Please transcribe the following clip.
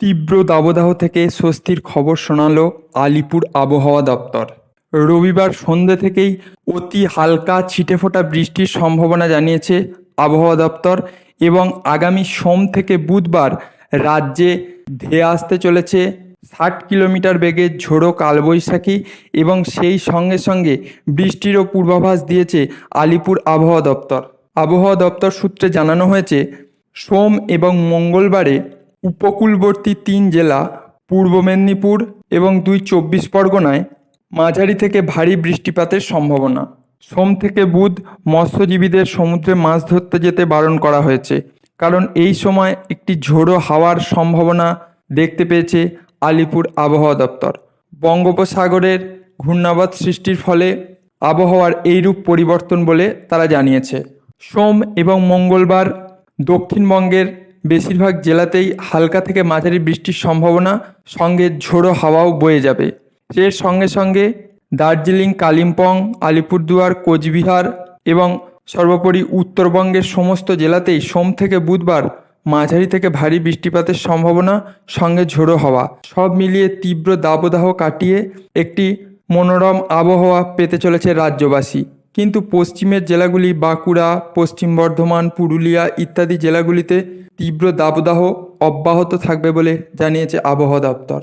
তীব্র দাবদাহ থেকে স্বস্তির খবর শোনাল আলিপুর আবহাওয়া দপ্তর। রবিবার সন্ধ্যে থেকেই অতি হালকা ছিটেফোঁটা বৃষ্টির সম্ভাবনা জানিয়েছে আবহাওয়া দপ্তর এবং আগামী সোম থেকে বুধবার রাজ্যে ধেয়ে আসতে চলেছে ষাট কিলোমিটার বেগে ঝোড়ো কালবৈশাখী এবং সেই সঙ্গে সঙ্গে বৃষ্টিরও পূর্বাভাস দিয়েছে আলিপুর আবহাওয়া দপ্তর। আবহাওয়া দপ্তর সূত্রে জানানো হয়েছে, সোম এবং মঙ্গলবারে উপকূলবর্তী তিন জেলা, পূর্ব মেদিনীপুর এবং দুই চব্বিশ পরগনায় মাঝারি থেকে ভারী বৃষ্টিপাতের সম্ভাবনা। সোম থেকে বুধ মৎস্যজীবীদের সমুদ্রে মাছ ধরতে যেতে বারণ করা হয়েছে, কারণ এই সময় একটি ঝোড়ো হাওয়ার সম্ভাবনা দেখতে পেয়েছে আলিপুর আবহাওয়া দপ্তর। বঙ্গোপসাগরের ঘূর্ণাবাদ সৃষ্টির ফলে আবহাওয়ার এইরূপ পরিবর্তন বলে তারা জানিয়েছে। সোম এবং মঙ্গলবার দক্ষিণবঙ্গের বেশিরভাগ জেলাতেই হালকা থেকে মাঝারি বৃষ্টির সম্ভাবনা, সঙ্গে ঝোড়ো হাওয়াও বয়ে যাবে। এর সঙ্গে সঙ্গে দার্জিলিং, কালিম্পং, আলিপুরদুয়ার, কোচবিহার এবং সর্বোপরি উত্তরবঙ্গের সমস্ত জেলাতেই সোম থেকে বুধবার মাঝারি থেকে ভারী বৃষ্টিপাতের সম্ভাবনা, সঙ্গে ঝোড়ো হাওয়া। সব মিলিয়ে তীব্র দাবদাহ কাটিয়ে একটি মনোরম আবহাওয়া পেতে চলেছে রাজ্যবাসী। কিন্তু পশ্চিমের জেলাগুলি বাঁকুড়া, পশ্চিম বর্ধমান, পুরুলিয়া ইত্যাদি জেলাগুলিতে তীব্র দাবদাহ অব্যাহত থাকবে বলে জানিয়েছে আবহাওয়া দপ্তর।